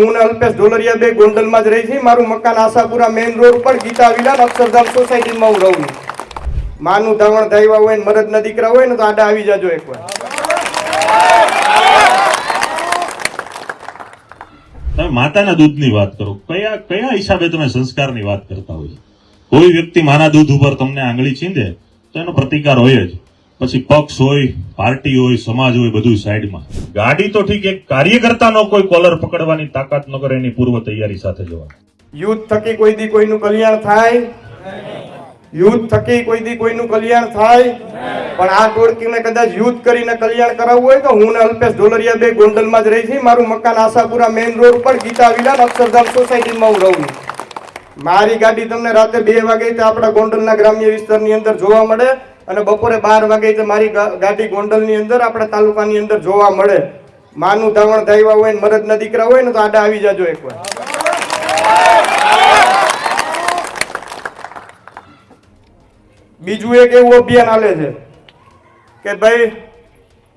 હું અલ્પેશ ઢોલરિયા બે ગોંડલમાં જ રહી છે મારું મકાન આશાપુરા મેઇન રોડ પર ગીતા વિલાન અક્ષરધામ સોસાયટીમાં હું રહું છું. માનું ધાવણ ધાવ્યા હોય ને મરદ ના દીકરા હોય ને તો આડા આવી જાજો એકવાર. તમે માતાના દૂધની વાત કરો. કયા કયા હિસાબે તમે સંસ્કારની વાત કરતા હોય કોઈ વ્યક્તિ માના દૂધ ઉપર તમને આંગળી છીંદે, તો એનો પ્રતિકાર હોય જ. પછી પક્ષ હોય, પાર્ટી હોય, સમાજ હોય બધું સાઈડમાં. ગાડી તો ઠીક, એક કાર્યકર્તાનો કોઈ કોલર પકડવાની તાકાત ન કરે, એની પૂર્વ તૈયારી સાથે જવા યુદ્ધ થકી કોઈ દી કોઈનું કલ્યાણ થાય? યુદ્ધ થકી કોઈ દી કોઈનું કલ્યાણ થાય? પણ આ ટોળકીને કદાચ યુદ્ધ કરીને કલ્યાણ કરાવવું હોય તો હું ને અલ્પેશ ઢોલરિયા બે ગોંડલમાં જ રહી છે મારું મકાન આશાપુરા મેઇન રોડ પર ગીતા વિલાન, અક્ષરધામ સોસાયટીમાં હું રહું મારી ગાડી તમને રાતે બે વાગે તો આપણા ગોંડલના ગ્રામ્ય વિસ્તારની અંદર જોવા મળે. અને બપોરે બાર વાગે તો મારી ગાડી ગોંડલની અંદર આપણા તાલુકાની અંદર જોવા મળે. માનું ધાવણ ધાયવા હોય ને મરદના દીકરા હોય ને તો આડા આવી જાજો એકવાર. બીજું એક એવું અભિયાન આલે છે કે ભાઈ,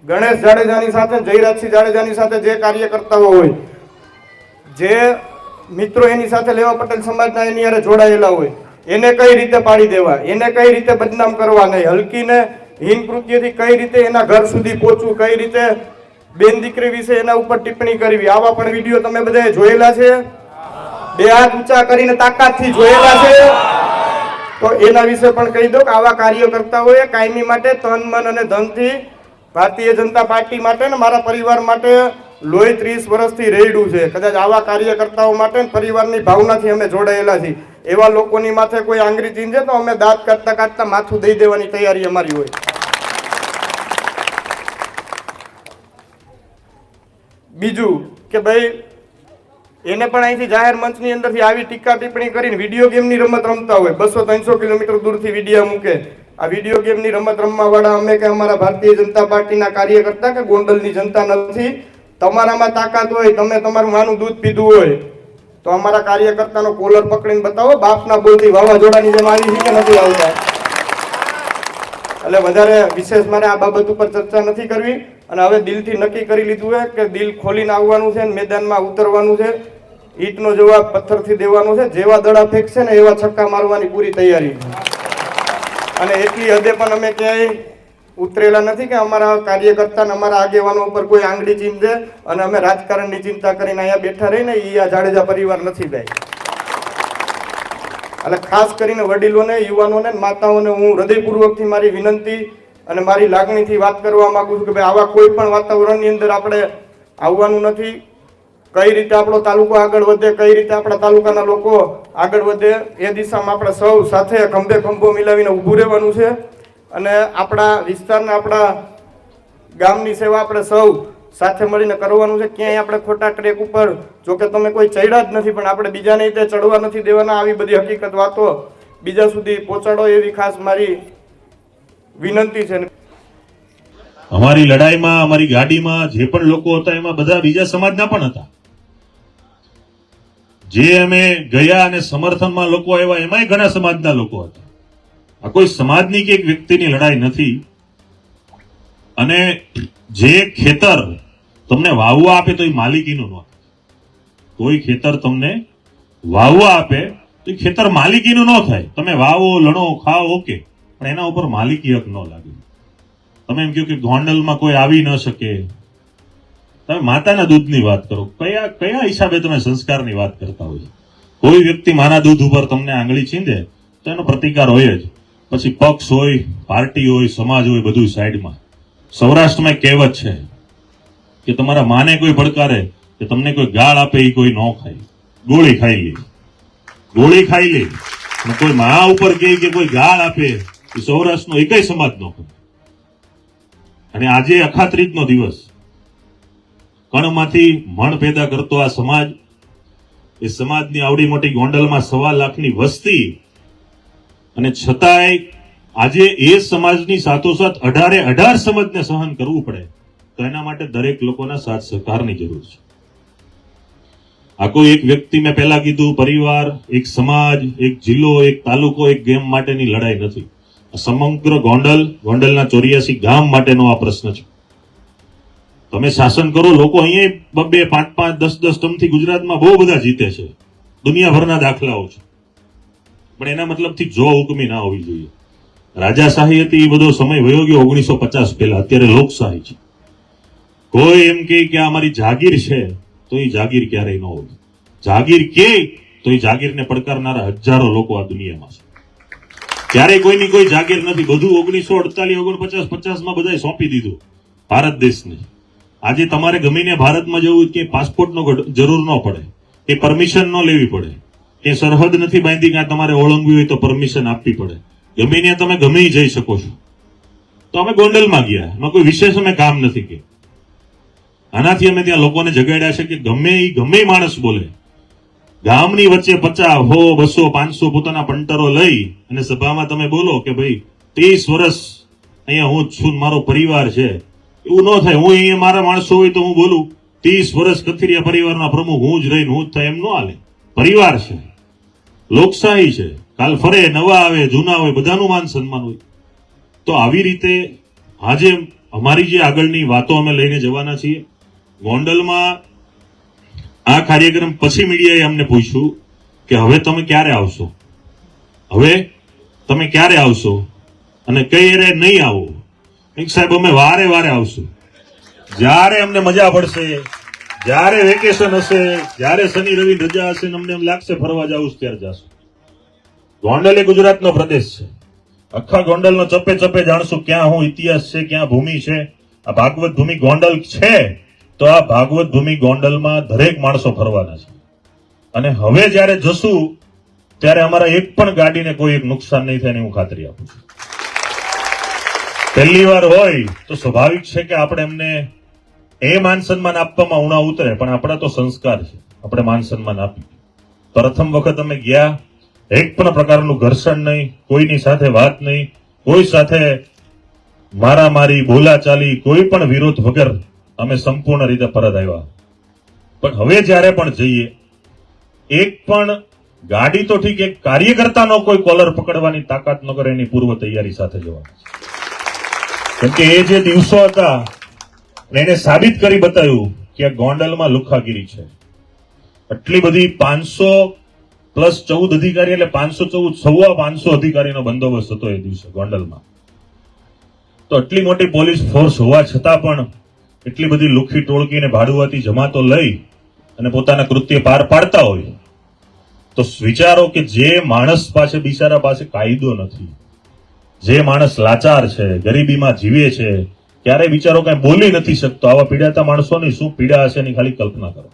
ગણેશ જાડેજાની સાથે, જયરાજસિંહ જાડેજાની સાથે જે કાર્યકર્તાઓ હોય, જે મિત્રો એની સાથે લેવા પટેલ સમાજના એની જોડાયેલા હોય એને કઈ રીતે પાડી દેવા? એને કઈ રીતે બદનામ કરવા નહીં? હલકીને હીન કૃત્યથી કઈ રીતે એના ઘર સુધી પહોંચવું? કઈ રીતે બેન દીકરી વિશે એના ઉપર ટિપ્પણી કરવી? આવા પણ વીડિયો તમે બધાએ જોયેલા છે? બે હાથ ઊંચા કરીને તાકાતથી જોયેલા છે? તો એના વિશે પણ કહી દો કે આવા કાર્યકર્તાઓએ કાયમી માટે, તન, મન અને ધનથી ભારતીય જનતા પાર્ટી માટે ને મારા પરિવાર માટે લોહી ત્રીસ વર્ષથી રેડ્યું છે. કદાચ આવા કાર્યકર્તાઓ માટે પરિવારની ભાવનાથી અમે જોડાયેલા છીએ. એવા લોકોની માથે કોઈ આંગળી ચીંધે તો અમે દાંત કાઢતા કાઢતા માથું દઈ દેવાની તૈયારી અમારી હોય. બીજું કે ભાઈ, એને પણ અહીંથી જાહેર મંચની અંદરથી આવી ટીકા ટિપ્પણી કરીને વીડિયો ગેમની રમત રમતા હોય. બસો ત્રણસો કિલોમીટર દૂરથી વીડિયો મૂકે. આ વીડિયો ગેમની રમત રમવા વાળા અમે કે અમારા ભારતીય જનતા પાર્ટીના કાર્યકર્તા કે ગોંડલની જનતા નથી. તમારામાં તાકાત હોય, તમે તમારું માનું દૂધ પીધું હોય, તો અમારા કાર્યકર્તાનો કોલર પકડીને બતાવો, બાપના બોલથી વાવાઝોડાની જેમ આવી છે કે નથી આવતા. એટલે વધારે વિશેષ મારે આ બાબત ઉપર ચર્ચા નથી કરવી, અને હવે દિલથી નક્કી કરી લીધું છે કે દિલ ખોલીને આવવાનું છે અને મેદાનમાં ઉતરવાનું છે, ઈટનો જવાબ પથ્થરથી દેવાનો છે, જેવા દડા ફેંકશે ને એવા છક્કા મારવાની પૂરી તૈયારી અને એટલી હદે પણ અમે ક્યાંય ઉતરેલા નથી કે અમારા કાર્યકર્તા અમારા આગેવાનો ઉપર કોઈ આંગળી ચીંધે અને અમે રાજકારણની ચિંતા કરીને અહીંયા બેઠા રહીને એ આ જાડેજા પરિવાર નથી ભાઈ એટલે ખાસ કરીને વડીલોને, યુવાનોને માતાઓને હું હૃદયપૂર્વકથી મારી વિનંતી અને મારી લાગણીથી વાત કરવા માગું છું કે ભાઈ આવા કોઈ પણ વાતાવરણની અંદર આપણે આવવાનું નથી. કઈ રીતે આપણો તાલુકો આગળ વધે, કઈ રીતે આપણા તાલુકાના લોકો આગળ વધે, એ દિશામાં આપણે સૌ સાથે ખંભે ખંભો મિલાવીને ઊભું રહેવાનું છે. અને આપણા વિસ્તારના આપણા ગામની સેવા આપણે સૌ સાથે મળીને કરવાનું છે. ક્યાંય આપણે ખોટા ટ્રેક ઉપર જો કે તમે કોઈ ચડ્યા જ નથી, પણ આપણે બીજાને રીતે ચડવા નથી દેવાના. આવી બધી હકીકત વાતો બીજા સુધી પહોંચાડો એવી ખાસ મારી વિનંતી છે. અમારી લડાઈમાં, અમારી ગાડીમાં જે પણ લોકો હતા, એમાં બધા બીજા સમાજના પણ હતા. જે અમે ગયા અને સમર્થનમાં લોકો આવ્યા, એમાંય ઘણા સમાજના લોકો હતા. આ કોઈ સમાજની કે એક વ્યક્તિની લડાઈ નથી. અને જે ખેતર તમને વાવવા આપે તો એ માલિકીનું ન. કોઈ ખેતર તમને વાવવા આપે તો ખેતર માલિકીનું ન થાય. તમે વાવો, લણો, ખાઓ, ઓકે. પણ એના ઉપર માલિકી હક ન લાગે. તમે એમ કહો કે ગોંડલમાં કોઈ આવી ન શકે. તમે માતાના દૂધની વાત કરો. કયા કયા હિસાબે તમે સંસ્કારની વાત કરતા હોય? કોઈ વ્યક્તિ માના દૂધ ઉપર તમને આંગળી છીંદે તો એનો પ્રતિકાર હોય જ. પછી પક્ષ હોય, પાર્ટી હોય, સમાજ હોય બધું સાઈડમાં. સૌરાષ્ટ્રમાં કહેવત છે કે તમારા માને કોઈ પડકારે કે તમને કોઈ ગાળ આપે એ કોઈ ન ખાય. ગોળી ખાઈ લે. ગોળી ખાઈ લે. કોઈ મા ઉપર કહે કે કોઈ ગાળ આપે, એ સૌરાષ્ટ્રનો એકય સમાજ ન કરે અને આજે અખાત્રીજનો દિવસ. કણમાંથી મણ પેદા કરતો આ સમાજ, એ સમાજની આવડી મોટી ગોંડલમાં સવા લાખની વસ્તી અને છતાંય આજે એ સમાજની સાથોસાથ અઢારે અઢાર સમાજને સહન કરવું પડે, તો એના માટે દરેક લોકોના સાથ સહકારની જરૂર છે. આ કોઈ એક વ્યક્તિ મેં પહેલા કીધું, પરિવાર, એક સમાજ, એક જિલ્લો, એક તાલુકો, એક ગેમ માટેની લડાઈ નથી. સમગ્ર ગોંડલ, ગોંડલના ચોર્યાસી ગામ માટેનો આ પ્રશ્ન છે. તમે શાસન કરો, લોકો અહીંયા બબે પાંચ પાંચ, દસ દસ ટર્મથી ગુજરાતમાં બહુ બધા જીતે છે. દુનિયાભરના દાખલાઓ છે. પણ એના મતલબથી જો હુકમી ના હોવી જોઈએ. રાજાશાહી હતી, એ બધો સમય વયો ગયો ઓગણીસો પચાસ પહેલા. અત્યારે લોકશાહી છે. કોઈ એમ કે અમારી જાગીર છે, તો એ જાગીર ક્યારેય ન હોવી. જાગીર કે, તો એ જાગીરને પડકારનારા હજારો લોકો આ દુનિયામાં છે. ક્યારેય કોઈની કોઈ જાગીર નથી. બધું ઓગણીસો અડતાલીસ, ઓગણપચાસ, પચાસમાં બધાએ સોંપી દીધું. ભારત દેશને. આજે તમારે ગમીને ભારતમાં જવું કે પાસપોર્ટનો જરૂર ન પડે. એ પરમિશન ન લેવી પડે. કે સરહદ નથી બાંધી કે તમારે ઓળંગવી હોય તો પરમિશન આપવી પડે. ગમીને તમે ગમે જઈ શકો છો. તો અમે ગોંડલમાં ગયા. એમાં કોઈ વિશેષ અમે કામ નથી કે. આનાથી અમે ત્યાં લોકોને જગાડ્યા છે કે ગમે એ ગમે માણસ બોલે. ગામની વચ્ચે પચાસ હો બસો, પાંચસો પોતાના પંટરો લઈ અને સભામાં તમે બોલો કે ભાઈ ત્રીસ વર્ષ અહીંયા હું છું મારો પરિવાર છે. એવું ન થાય. હું અહીંયા મારા માણસો હોય તો હું બોલું, ત્રીસ વર્ષ કથિરિયા પરિવારના પ્રમુખ હું જ રહીને હું જ થાય એમ ન હાલે. પરિવાર છે. લોકશાહી છે. કાલ ફરે, નવા આવે, જૂના હોય, બધાનું માન સન્માન હોય. તો આવી રીતે આજે અમારી જે આગળની વાતો અમે લઈને જવાના છીએ. ગોંડલમાં આ કાર્યક્રમ પછી મીડિયાએ અમને પૂછ્યું કે હવે તમે ક્યારે આવશો? હવે તમે ક્યારે આવશો? અને કઈ એરે નહીં આવો? સાહેબ, અમે વારે વારે આવશું. જ્યારે અમને મજા પડશે જ્યારે વેકેશન હશે, જ્યારે શનિ રવિ રજા હશે અમને એમ લાગશે ફરવા જવું ત્યારે જાશું. ગોંડલ એ ગુજરાતનો પ્રદેશ છે. આખા ગોંડલનો ચપે ચપે જાણશું ક્યાં હું ઇતિહાસ છે, ક્યાં ભૂમિ છે. આ ભાગવત ભૂમિ ગોંડલ છે, તો આ ભાગવત ભૂમિ ગોંડલમાં દરેક માણસો ફરવાના છે. અને હવે જ્યારે જશું, ત્યારે અમારા એક પણ ગાડીને કોઈ નુકસાન નહીં થાય હું ખાતરી આપું છું. પહેલી વાર હોય તો સ્વાભાવિક છે કે આપણે એમને એ માન સન્માન આપવામાં ઉણા ઉતરે, પણ આપણા તો સંસ્કાર છે. આપણે માન સન્માન આપીએ. પ્રથમ વખત અમે ગયા, એક પણ પ્રકારનું ઘર્ષણ નહીં, કોઈની સાથે વાત નહીં, કોઈ સાથે મારામારી, બોલાચાલી, કોઈ પણ વિરોધ વગર અમે સંપૂર્ણ રીતે પરત આવ્યા. પણ હવે જ્યારે પણ જઈએ, એક પણ ગાડી તો ઠીક એક કાર્યકર્તાનો કોઈ કોલર પકડવાની તાકાત ન કરે એની પૂર્વ તૈયારી સાથે જવાનું કેમ કે એ જે દિવસો હતા ને એને સાબિત કરી બતાવ્યું કે આ ગોંડલમાં લુખાગીરી છે. આટલી બધી પાંચસો પ્લસ ચૌદ અધિકારી, એટલે પાંચસો ચૌદ, સવા પાંચસો અધિકારીનો બંદોબસ્ત હતો એ દિવસે ગોંડલમાં. તો આટલી મોટી પોલીસ ફોર્સ હોવા છતાં પણ એટલી બધી લુખી ટોળકી અને ભાડુઆતી જમાતો લઈ અને પોતાના કૃત્ય પાર પાડતા હોય, તો વિચારો કે જે માણસ પાસે, બિચારા પાસે કાયદો નથી, જે માણસ લાચાર છે, ગરીબીમાં જીવે છે ક્યારે વિચારો કઈ બોલી નથી શકતો. આવા પીડાતા માણસોની શું પીડા હશે એની ખાલી કલ્પના કરો.